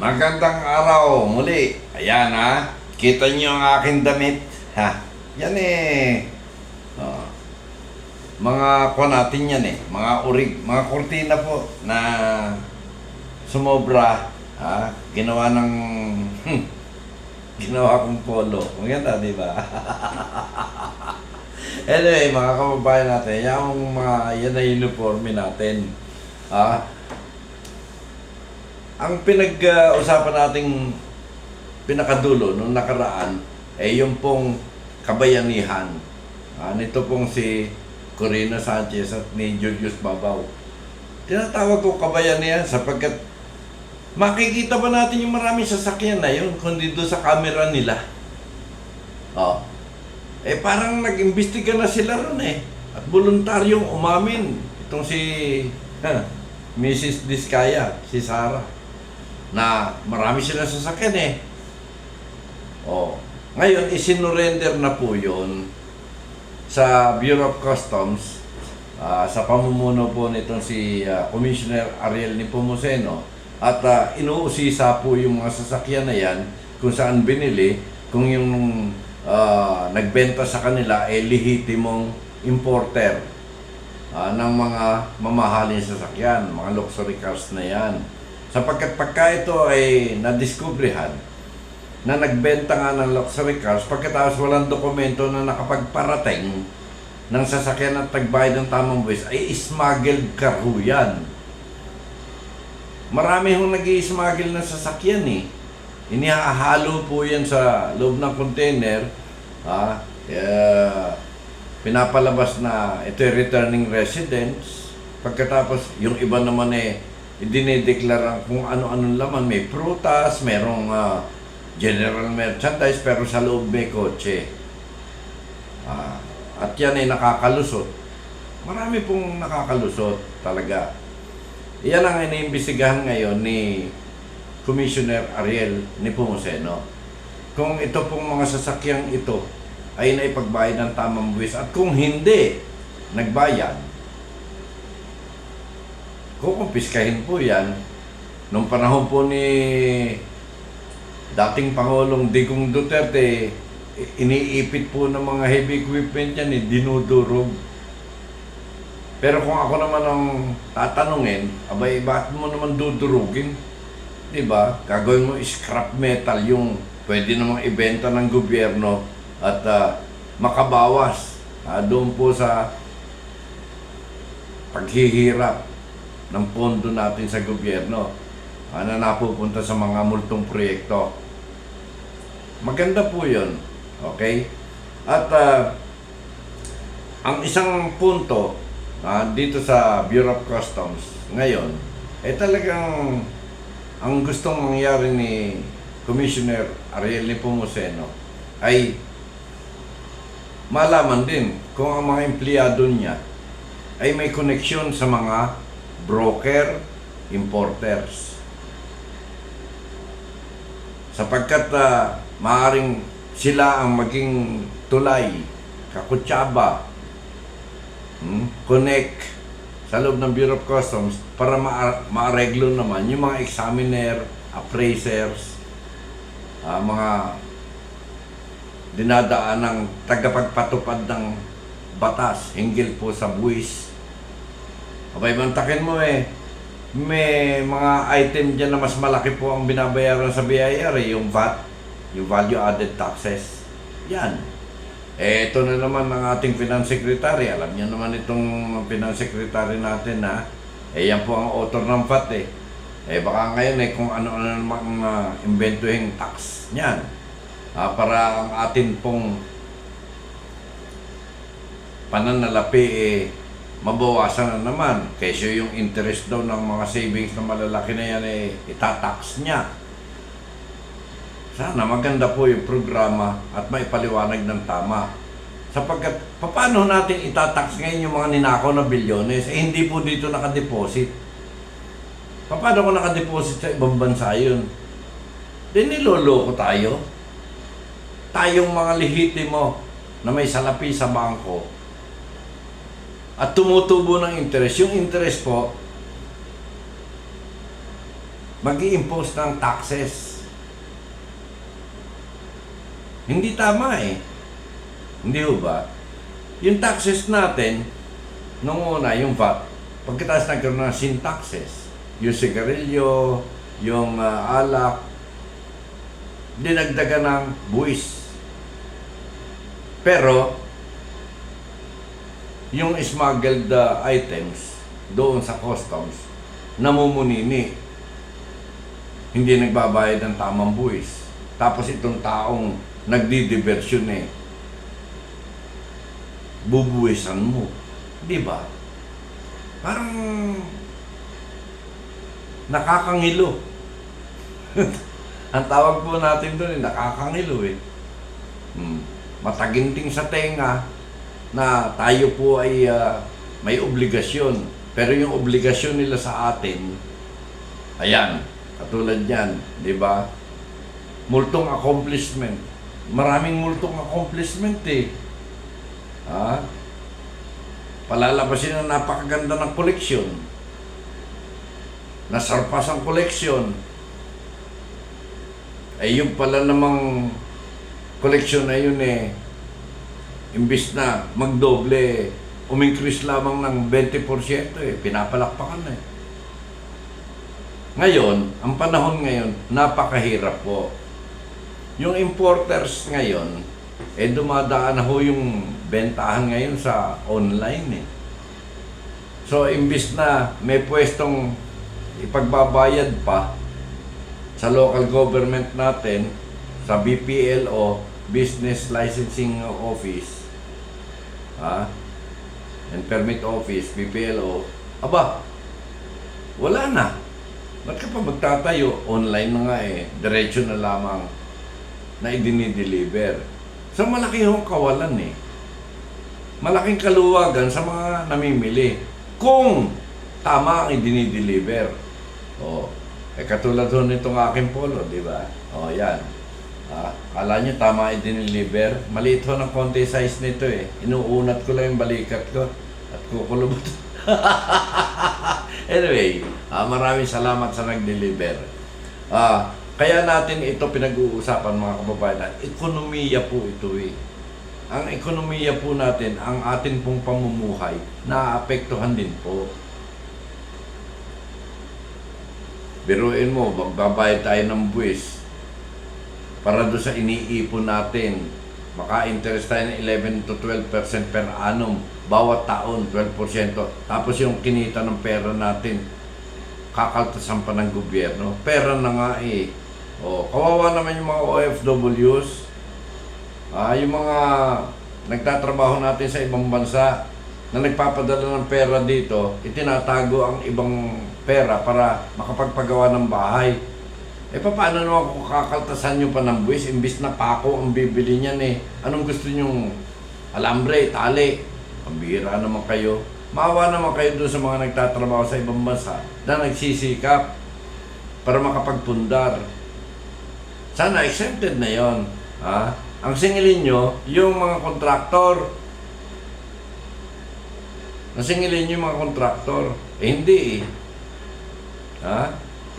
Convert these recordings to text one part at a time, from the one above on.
Magandang araw muli. Ayan ha. Kita niyo ang aking damit. Ha. Yan eh. Oh. Mga kwa natin yan eh. Mga urig. Mga kurtina po na sumobra. Ha. Ginawa ng... Hmm, ginawa kong polo. Maganda, di ba? anyway, mga kababayan natin, yung mga yan na uniforme natin. Ha. Ang pinag-usapan nating pinakadulo nung nakaraan ay yung pong kabayanihan. Ah, nito pong si Corina Sanchez at ni Julius Babaw. Tinatawag ko kabayanihan sapagkat makikita ba natin yung maraming sasakyan na yun kundi doon sa camera nila. Oh. Eh parang nag-imbestiga na sila ron eh. At voluntaryong umamin. Itong si ha, Mrs. Diskaya, si Sarah na marami sila sasakyan eh. Oh. Ngayon, isinurrender na po yun sa Bureau of Customs ah, sa pamumuno po nitong si ah, Commissioner Ariel Nipomuceno at ah, inuusisa po yung mga sasakyan na yan kung saan binili kung yung ah, nagbenta sa kanila ay lehitimong importer ah, ng mga mamahaling sasakyan, mga luxury cars na yan. Sapagkat pagka ito ay nadiskubrehan na nagbenta nga ng luxury cars pagkatapos walang dokumento na nakapagparating ng sasakyan at tagbayad ng tamang buwis ay smuggled car ho yan. Marami hong nag smuggle ng sasakyan eh. Inihahalo po yan sa loob ng container. Ah, eh, pinapalabas na ito returning residents. Pagkatapos yung iba naman eh idinideklara kung ano-anong laman. May prutas, merong ah, general merchandise, pero sa loob may kotse. Ah, at yan ay nakakalusot. Marami pong nakakalusot talaga. Yan ang iniimbestigahan ngayon ni Commissioner Ariel Nepomuceno. Kung ito pong mga sasakyang ito ay naipagbayad ng tamang buwis at kung hindi nagbayad, kukumpiskahin po yan. Nung panahon po ni dating Pangulong Digong Duterte, iniipit po ng mga heavy equipment yan, eh, dinudurog. Pero kung ako naman ang tatanungin, abay, bakit mo naman dudurugin? Di ba? Gagawin mo scrap metal yung pwede namang ibenta ng gobyerno at ah, makabawas ah, doon po sa paghihirap ng pondo natin sa gobyerno ah, na napupunta sa mga multong proyekto. Maganda po yun. Okay? At ah, ang isang punto ah, dito sa Bureau of Customs ngayon, eh talagang ang gustong mangyari ni Commissioner Ariel Nepomuceno ay malaman din kung ang mga empleyado niya ay may koneksyon sa mga broker, importers. Sapagkat uh, maaring sila ang maging tulay, kakutsaba, hmm, connect sa loob ng Bureau of Customs para ma- maareglo naman yung mga examiner, appraisers, ah, mga dinadaan ng tagapagpatupad ng batas hinggil po sa buwis. Abay, mantakin mo eh. May mga item dyan na mas malaki po ang binabayaran sa BIR eh, yung VAT, yung Value Added Taxes. Yan. Eh, ito na naman ang ating Finance Secretary. Alam niyo naman itong Finance Secretary natin na eh, yan po ang author ng VAT eh. Eh, baka ngayon eh, kung ano-ano namang uh, inventuhin tax niyan. Ah, para ang atin pong pananalapi eh, mabawasan na naman. Kesyo yung interest daw ng mga savings na malalaki na yan eh, itatax niya. Sana maganda po yung programa at maipaliwanag ng tama. Sapagkat, paano natin itatax ngayon yung mga ninakaw na bilyones? Eh, hindi po dito nakadeposit. Paano kung nakadeposit sa ibang bansa yun? Di niloloko tayo. Tayong mga lehitimo na may salapi sa bangko at tumutubo ng interest. Yung interest po, mag impose ng taxes. Hindi tama eh. Hindi ho ba? Yung taxes natin, nung una, yung VAT, pagkatapos nagkaroon ng sin taxes, yung sigarilyo, yung ah, alak, dinagdagan ng buwis. Pero, yung smuggled uh, items doon sa customs, namumunini. Hindi nagbabayad ng tamang buwis. Tapos itong taong nagdidiversyon eh, bubuwisan mo. Di ba? Parang nakakangilo. Ang tawag po natin doon, eh, nakakangilo eh. Hmm. Mataginting sa tenga na tayo po ay ah, may obligasyon. Pero yung obligasyon nila sa atin, ayan, katulad yan, di ba? Multong accomplishment. Maraming multong accomplishment eh. Ha? Palalabasin na napakaganda ng koleksyon. Nasarpas ang koleksyon. Ay yung pala namang koleksyon na yun eh, imbis na magdoble, umincrease lamang ng 20% eh, pinapalakpakan na eh. Ngayon, ang panahon ngayon, napakahirap po. Yung importers ngayon, eh dumadaan na ho yung bentahan ngayon sa online eh. So, imbis na may pwestong ipagbabayad pa sa local government natin, sa BPLO, Business Licensing Office, ha? and Permit Office, BPLO, aba, wala na. Ba't ka pa magtatayo? Online na nga eh. Diretso na lamang na idinideliver. So malaki yung kawalan eh. Malaking kaluwagan sa mga namimili. Kung tama ang idinideliver. Oh, eh katulad ho nitong aking polo, di ba? Oh, yan. Ah, kala nyo tama i-deliver. Maliit ho ng konti size nito eh. Inuunat ko lang yung balikat ko at kukulubot. anyway, ah, maraming salamat sa nag-deliver. Ah, kaya natin ito pinag-uusapan mga kababayan. Ekonomiya po ito eh. Ang ekonomiya po natin, ang atin pong pamumuhay, naapektuhan din po. Biruin mo, magbabayad tayo ng buwis para doon sa iniipon natin. Maka-interest tayo ng 11 to 12% per annum. Bawat taon, 12%. Tapos yung kinita ng pera natin, kakaltasan pa ng gobyerno. Pera na nga eh. O, kawawa naman yung mga OFWs. Ah, yung mga nagtatrabaho natin sa ibang bansa na nagpapadala ng pera dito, itinatago ang ibang pera para makapagpagawa ng bahay. Eh paano naman kung kakaltasan nyo pa ng buwis, imbis na pako ang bibili niyan eh. Anong gusto nyong alambre, tali? Pambira naman kayo. Maawa naman kayo doon sa mga nagtatrabaho sa ibang bansa na nagsisikap para makapagpundar. Sana exempted na yon. Ha? Ang singilin nyo, yung mga kontraktor. Ang singilin nyo yung mga kontraktor. Eh hindi eh.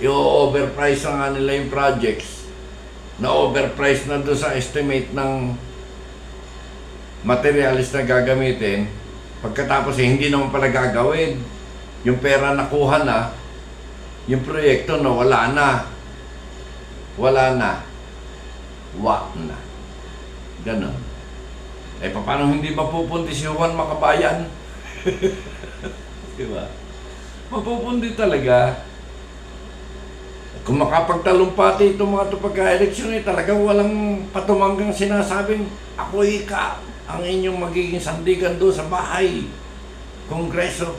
I-overprice na nga nila yung projects. Na overprice na doon sa estimate ng materialis na gagamitin. Pagkatapos eh, hindi naman pala gagawin. Yung pera nakuha na yung proyekto na wala na. Wala na. Wa na. Ganon. Eh paano hindi mapupunti si Juan Makabayan di ba? Mapupunti talaga kung makapagtalumpati itong mga pagka-eleksyon eh, talagang walang patumanggang sinasabing ako ika ang inyong magiging sandigan doon sa bahay, kongreso.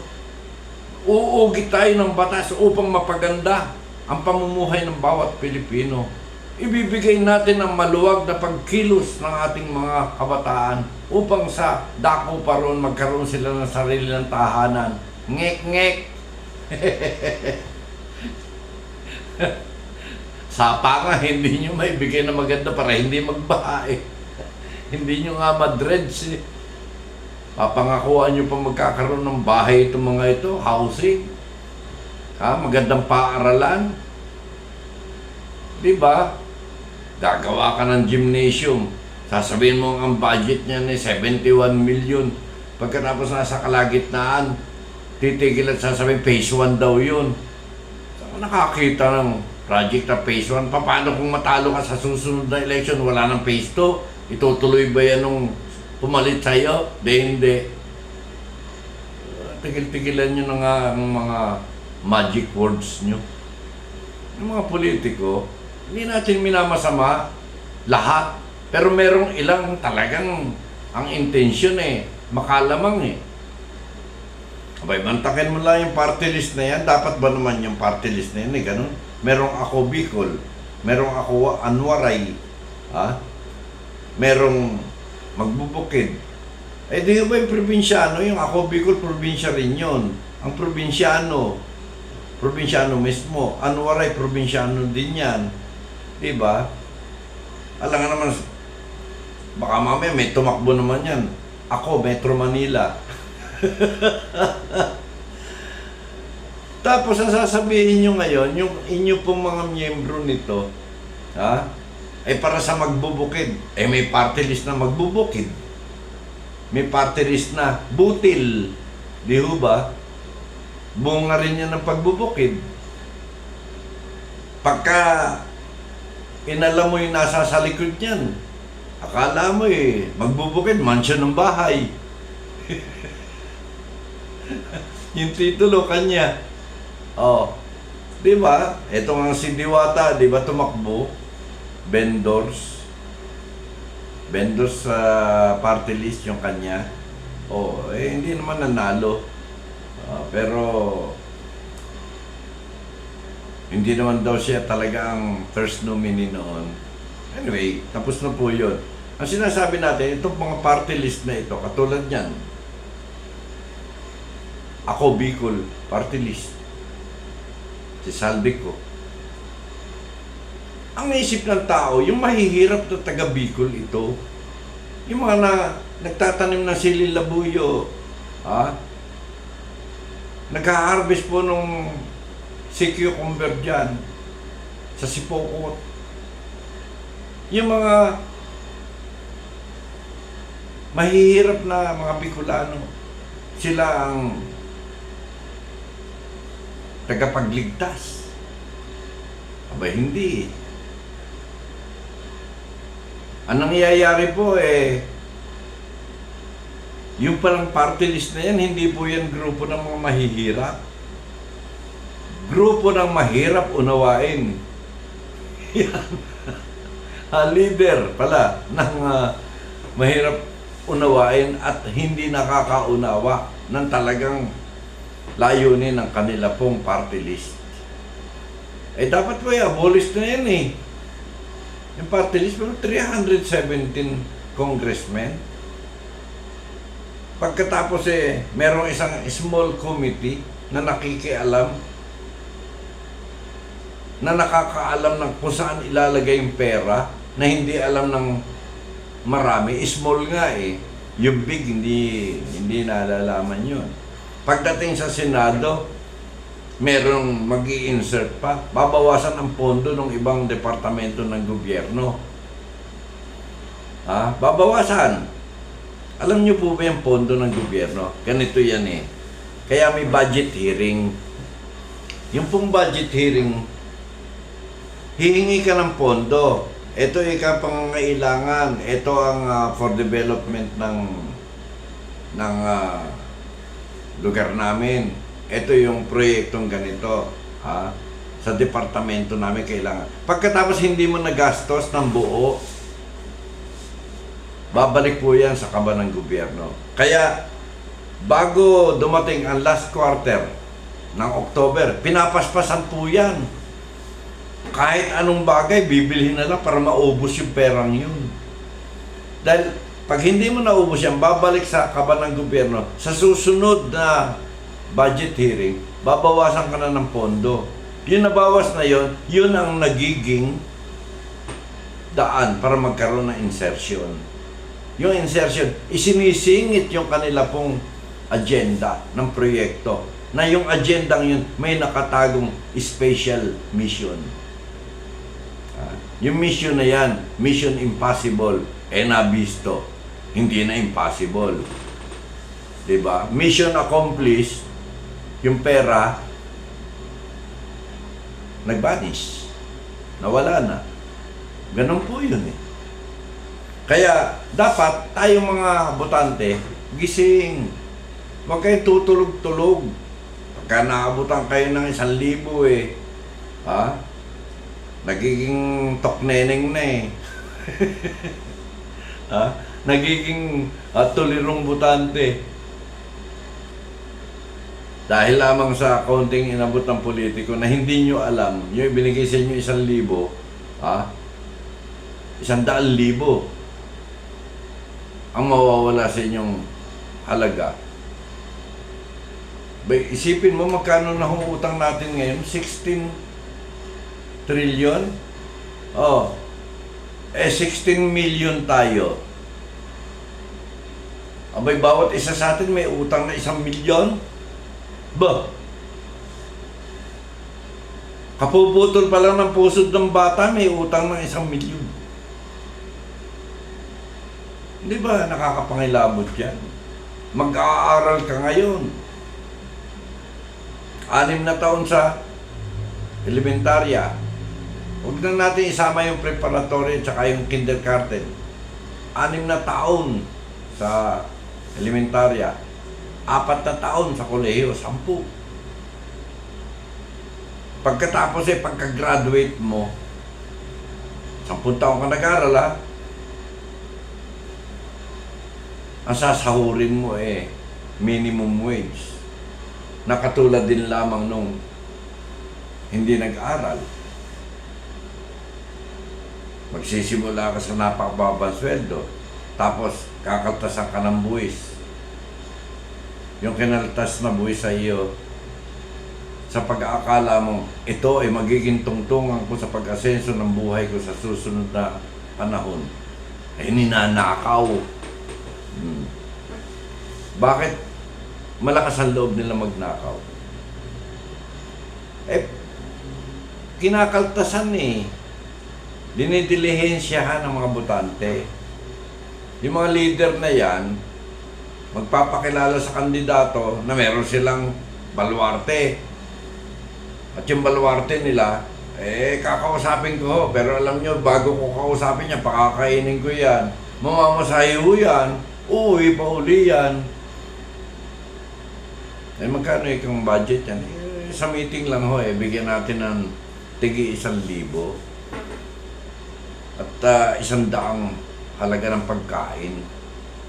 Uugi tayo ng batas upang mapaganda ang pamumuhay ng bawat Pilipino. Ibibigay natin ang maluwag na pagkilos ng ating mga kabataan upang sa dako pa ron magkaroon sila ng sarili ng tahanan. Ngek-ngek! Sapa nga, hindi nyo may bigay na maganda para hindi magbaha eh. hindi nyo nga madredge eh. Papangakuan nyo pa magkakaroon ng bahay itong mga ito, housing. Ha, magandang paaralan. Di ba? Gagawa ka ng gymnasium. Sasabihin mo ang budget niya ni 71 million. Pagkatapos nasa kalagitnaan, titigil at sasabihin phase 1 daw yun. Nakakita ng project na phase 1? Paano kung matalo ka sa susunod na election, wala ng phase 2? Itutuloy ba yan nung pumalit sa'yo? Di, hindi. Uh, Tigil-tigilan nyo na nga ang mga magic words nyo. Yung mga politiko, hindi natin minamasama lahat. Pero merong ilang talagang ang intensyon eh, makalamang eh. Abay, mantakin mo lang yung party list na yan. Dapat ba naman yung party list na yan eh, ganun? Merong ako Bicol, merong ako Anwaray, ha? Merong magbubukid. Eh di ba yung probinsyano, yung ako Bicol, probinsya rin yun. Ang probinsyano, probinsyano mismo. Anwaray, probinsyano din yan. Di ba? Alam nga naman, baka mamaya may tumakbo naman yan. Ako, Metro Manila. Tapos ang sasabihin nyo ngayon, yung inyo pong mga miyembro nito, ha? Eh para sa magbubukid, eh may party list na magbubukid. May party list na butil. Di ho ba? Bunga rin yan ng pagbubukid. Pagka inalam mo yung nasa sa likod niyan, akala mo eh, magbubukid, mansion ng bahay. yung titulo kanya. Oh. 'Di ba? Ito nga si Diwata, 'di ba tumakbo? Vendors. Vendors sa party list yung kanya. Oh, eh hindi naman nanalo. Ah, pero hindi naman daw siya talaga ang first nominee noon. Anyway, tapos na po yun. Ang sinasabi natin, itong mga party list na ito, katulad niyan, ako Bicol, party list. Si Saldi ko. Ang naisip ng tao, yung mahihirap na taga Bicol ito, yung mga na, nagtatanim ng sili labuyo, ha? Nag-harvest po nung si cucumber dyan, sa Sipokot. Yung mga mahihirap na mga Bicolano, sila ang tagapagligtas. Aba, hindi. Ang nangyayari po eh, yung palang party list na yan, hindi po yan grupo ng mga mahihirap. Grupo ng mahirap unawain. Yan. Leader pala ng ah, mahirap unawain at hindi nakakaunawa ng talagang layunin ng kanila pong party list. Eh dapat po i-abolish na yan eh. Yung party list, pero 317 congressmen. Pagkatapos eh, merong isang small committee na nakikialam na nakakaalam ng kung saan ilalagay yung pera na hindi alam ng marami. Small nga eh. Yung big, hindi, hindi nalalaman yun. Pagdating sa Senado, merong mag insert pa. Babawasan ang pondo ng ibang departamento ng gobyerno. Ha? Babawasan. Alam niyo po ba yung pondo ng gobyerno? Ganito yan eh. Kaya may budget hearing. Yung pong budget hearing, hihingi ka ng pondo. Ito ika pangangailangan. Ito ang ah, for development ng ng ah, lugar namin. Ito yung proyektong ganito. Ha? Sa departamento namin kailangan. Pagkatapos hindi mo nagastos ng buo, babalik po yan sa kaba ng gobyerno. Kaya, bago dumating ang last quarter ng October, pinapaspasan po yan. Kahit anong bagay, bibilhin na lang para maubos yung perang yun. Dahil pag hindi mo naubos yan, babalik sa kaba ng gobyerno. Sa susunod na budget hearing, babawasan ka na ng pondo. Yung nabawas na yon, yun ang nagiging daan para magkaroon ng insertion. Yung insertion, isinisingit yung kanila pong agenda ng proyekto na yung agendang yun may nakatagong special mission. Yung mission na yan, mission impossible, eh nabisto. Hindi na impossible. 'Di ba? Mission accomplished, yung pera, nag-vanish. Nawala na. Ganun po yun eh. Kaya, dapat tayong mga botante, gising. Huwag kayong tutulog-tulog. Pagka naabutan kayo ng isang libo eh, ha? Nagiging tokneneng na eh. ha? Nagiging uh, tulirong butante. Dahil lamang sa konting inabot ng politiko na hindi nyo alam, yung ibinigay sa inyo isang libo, ha? Isang daan libo ang mawawala sa inyong halaga. Bay, isipin mo magkano na hong utang natin ngayon? 16 trillion? Oh. Eh, 16 million tayo. Abay, bawat isa sa atin may utang na isang milyon? Ba? Kapuputol pa lang ng pusod ng bata, may utang ng isang milyon. Di ba nakakapangilabot yan? Mag-aaral ka ngayon. Anim na taon sa elementarya. Huwag na natin isama yung preparatory at saka yung kindergarten. Anim na taon sa elementarya. Apat na taon sa kolehiyo, sampu. Pagkatapos eh, pagka-graduate mo, sampung taon ka nag-aral ha, ang sasahurin mo eh, minimum wage. Nakatulad din lamang nung hindi nag-aral. Magsisimula ka sa napakababang sweldo, tapos kakaltasan ka ng buwis. Yung kinaltas na buwis sa iyo, sa pag-aakala mo, ito ay magiging tungtungan ko sa pag-asenso ng buhay ko sa susunod na panahon. Eh, ninanakaw. Hmm. Bakit malakas ang loob nila magnakaw? Eh, kinakaltasan eh. Dinidilihensyahan ng mga botante. Yung mga leader na yan, magpapakilala sa kandidato na meron silang baluarte. At yung baluarte nila, eh, kakausapin ko. Pero alam nyo, bago ko kausapin niya, pakakainin ko yan. Mamamasahe ho yan. Uwi pa uli yan. Eh, magkano ikang budget yan? Eh, sa meeting lang ho, eh, bigyan natin ng tigi isang libo. At ah, isang daang halaga ng pagkain.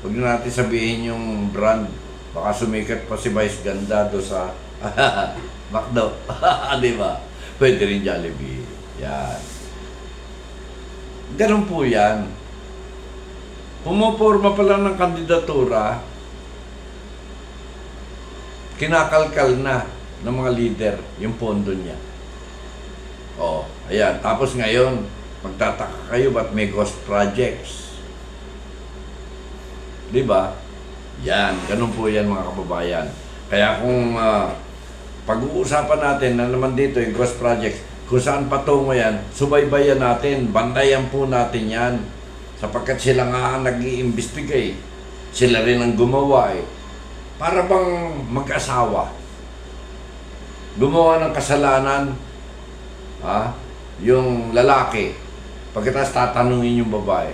Huwag na natin sabihin yung brand. Baka sumikat pa si Vice Ganda do sa McDo. Di ba? Pwede rin Jollibee. Yan. Ganun po yan. Pumuporma pa lang ng kandidatura, kinakalkal na ng mga leader yung pondo niya. Oh, ayan. Tapos ngayon, magtataka kayo ba't may ghost projects? Di ba? Yan, ganun po yan mga kababayan. Kaya kung ah, pag-uusapan natin na naman dito yung ghost projects, kung saan patungo yan, subaybayan natin, bandayan po natin yan. Sapagkat sila nga ang nag-iimbestigate. Sila rin ang gumawa eh. Para bang mag-asawa. Gumawa ng kasalanan, ha? yung lalaki. Pagkatapos tatanungin yung babae.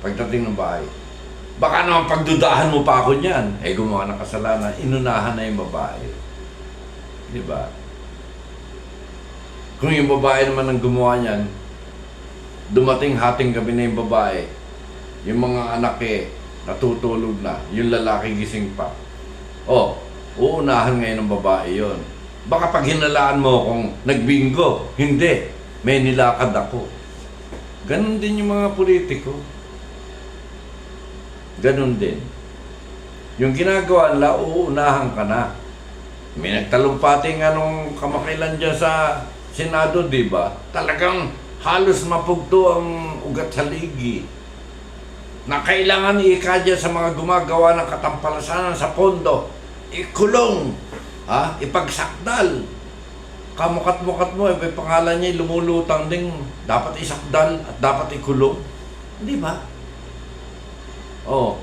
Pagdating ng bahay. Baka naman pagdudahan mo pa ako niyan. Eh gumawa ng kasalanan, inunahan na yung babae. Di ba? Kung yung babae naman ang gumawa niyan, dumating hating gabi na yung babae, yung mga anak eh, natutulog na, yung lalaki gising pa. Oh, uunahan ngayon ng babae yon. Baka pag hinalaan mo kung nagbingo, hindi, may nilakad ako. Ganon din yung mga politiko. Ganon din. Yung ginagawa nila, uunahan ka na. May nagtalumpati nga nung kamakailan dyan sa Senado, di ba? Talagang halos mapugto ang ugat sa ligi. Na kailangan iikadya sa mga gumagawa ng katampalasanan sa pondo, ikulong, ha? ipagsakdal. kamukat-mukat mo, eh, pangalan niya, lumulutang din, dapat isakdal at dapat ikulong. Hindi ba? Oh.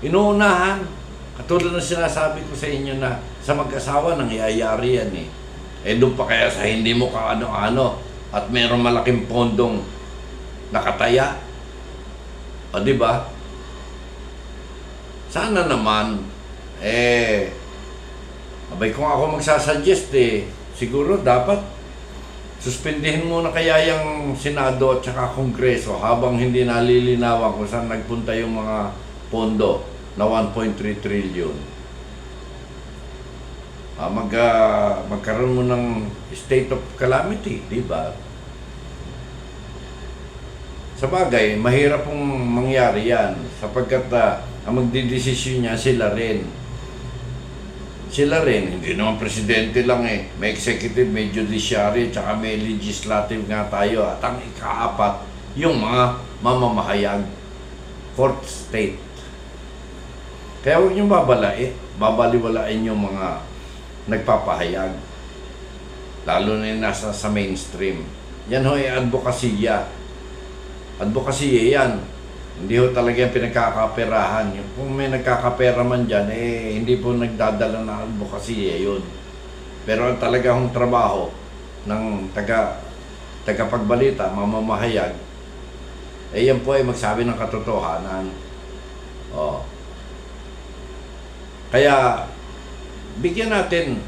Inuunahan. Katulad ng sinasabi ko sa inyo na sa mag-asawa nangyayari yan eh. Eh doon pa kaya sa hindi mo kaano-ano at meron malaking pondong nakataya. O di ba? Sana naman eh abay kung ako magsasuggest eh siguro dapat suspindihin muna kaya yung Senado at saka Kongreso habang hindi nalilinawan kung saan nagpunta yung mga pondo na 1.3 trillion. Ah, mag, ah, magkaroon mo ng state of calamity, di ba? Sa bagay, mahirap pong mangyari yan sapagkat ah, ang magdidesisyon niya sila rin. Sila rin, hindi naman presidente lang eh. May executive, may judiciary, tsaka may legislative nga tayo. At ang ikaapat, yung mga mamamahayag. Fourth state. Kaya huwag niyong babalain, babaliwalain yung mga nagpapahayag. Lalo na yung nasa sa mainstream. Yan ho ay advokasya. Advokasya yan. Hindi ho talaga yung pinagkakaperahan. Yung kung may nagkakapera man dyan, eh, hindi po nagdadala ng advokasya yun. Pero ang talaga hong trabaho ng taga tagapagbalita, mamamahayag, eh yan po ay magsabi ng katotohanan. Oh. Kaya, bigyan natin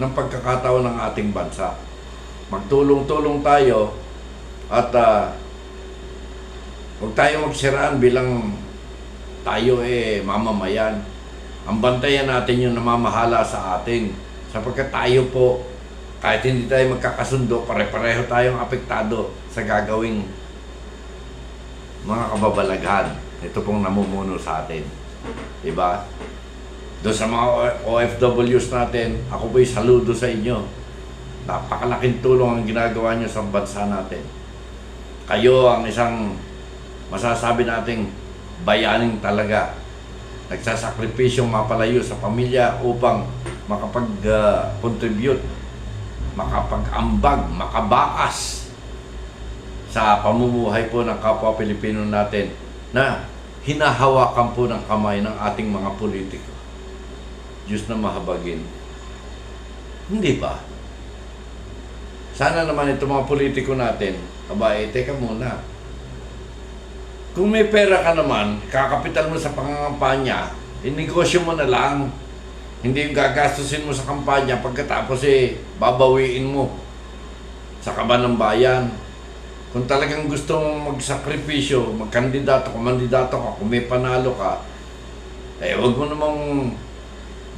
ng pagkakataon ng ating bansa. Magtulong-tulong tayo at ah, huwag tayo magsiraan bilang tayo eh mamamayan. Ang bantayan natin yung namamahala sa atin. Sapagkat tayo po, kahit hindi tayo magkakasundo, pare-pareho tayong apektado sa gagawing mga kababalaghan. Ito pong namumuno sa atin. Diba? Doon sa mga OFWs natin, ako po'y saludo sa inyo. Napakalaking tulong ang ginagawa nyo sa bansa natin. Kayo ang isang masasabi nating bayaning talaga. Nagsasakripisyong mapalayo sa pamilya upang makapag-contribute, makapag-ambag, makabakas sa pamumuhay po ng kapwa Pilipino natin na hinahawakan po ng kamay ng ating mga politiko. Diyos na mahabagin. Hindi ba? Sana naman itong mga politiko natin, aba, eh, teka muna. Kung may pera ka naman, kakapital mo sa pangangampanya, inegosyo mo na lang. Hindi yung gagastusin mo sa kampanya, pagkatapos eh, babawiin mo sa kaban ng bayan. Kung talagang gusto mong magsakripisyo, magkandidato ka, mandidato ka, kung may panalo ka, eh, wag mo namang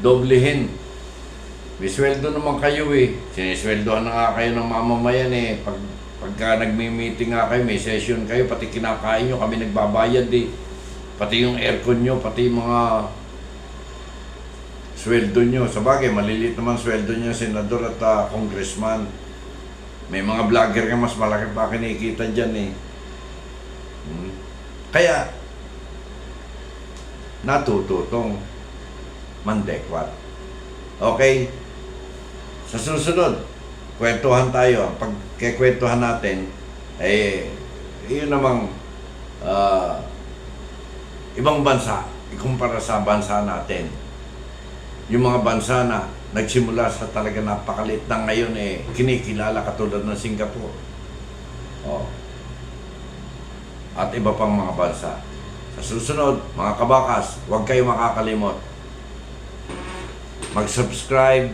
doblehin. May sweldo naman kayo eh. Sinisweldohan na nga kayo ng mamamayan eh. Pag, pagka nagmi-meeting nga kayo, may session kayo, pati kinakain nyo, kami nagbabayad eh. Pati yung aircon nyo, pati yung mga sweldo nyo. Sa maliliit naman sweldo nyo, senador at ah, congressman. May mga vlogger nga mas malaki pa kinikita dyan eh. Hmm. Kaya, natututong mandekwat. Okay? Sa susunod, kwentuhan tayo. Ang pagkikwentuhan natin, eh, yun namang ah, ibang bansa, ikumpara sa bansa natin. Yung mga bansa na nagsimula sa talaga napakalit na ngayon eh, kinikilala katulad ng Singapore. Oh. At iba pang mga bansa. Sa susunod, mga kabakas, huwag kayo makakalimot. Mag-subscribe,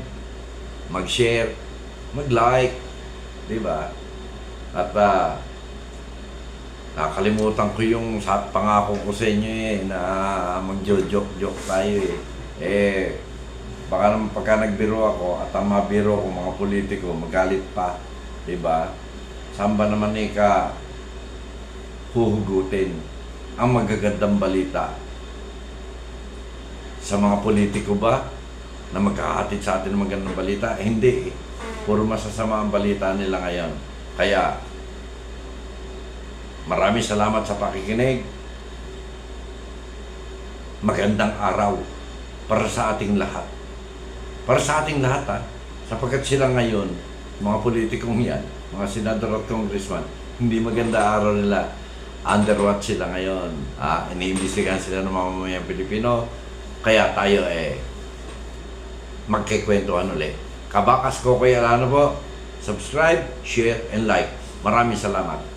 mag-share, mag-like, di ba? At ah, nakalimutan ko yung sa pangako ko sa inyo eh, na magjo-joke-joke tayo eh. Eh, baka naman pagka nagbiro ako at ang mabiro ko mga politiko, magalit pa, di ba? Saan ba naman eh ka huhugutin ang magagandang balita sa mga politiko ba na magkakahatid sa atin ng magandang balita? Eh, hindi eh. Puro masasama ang balita nila ngayon. Kaya, maraming salamat sa pakikinig. Magandang araw para sa ating lahat. Para sa ating lahat ha. Sapagkat sila ngayon, mga politikong yan, mga senador at congressman, hindi maganda araw nila. Underwatch sila ngayon. Ah, iniimbestigahan sila ng mga mamamayang Pilipino. Kaya tayo eh, magkikwentuhan ulit. Kabakas ko kaya ano po, subscribe, share, and like. Maraming salamat.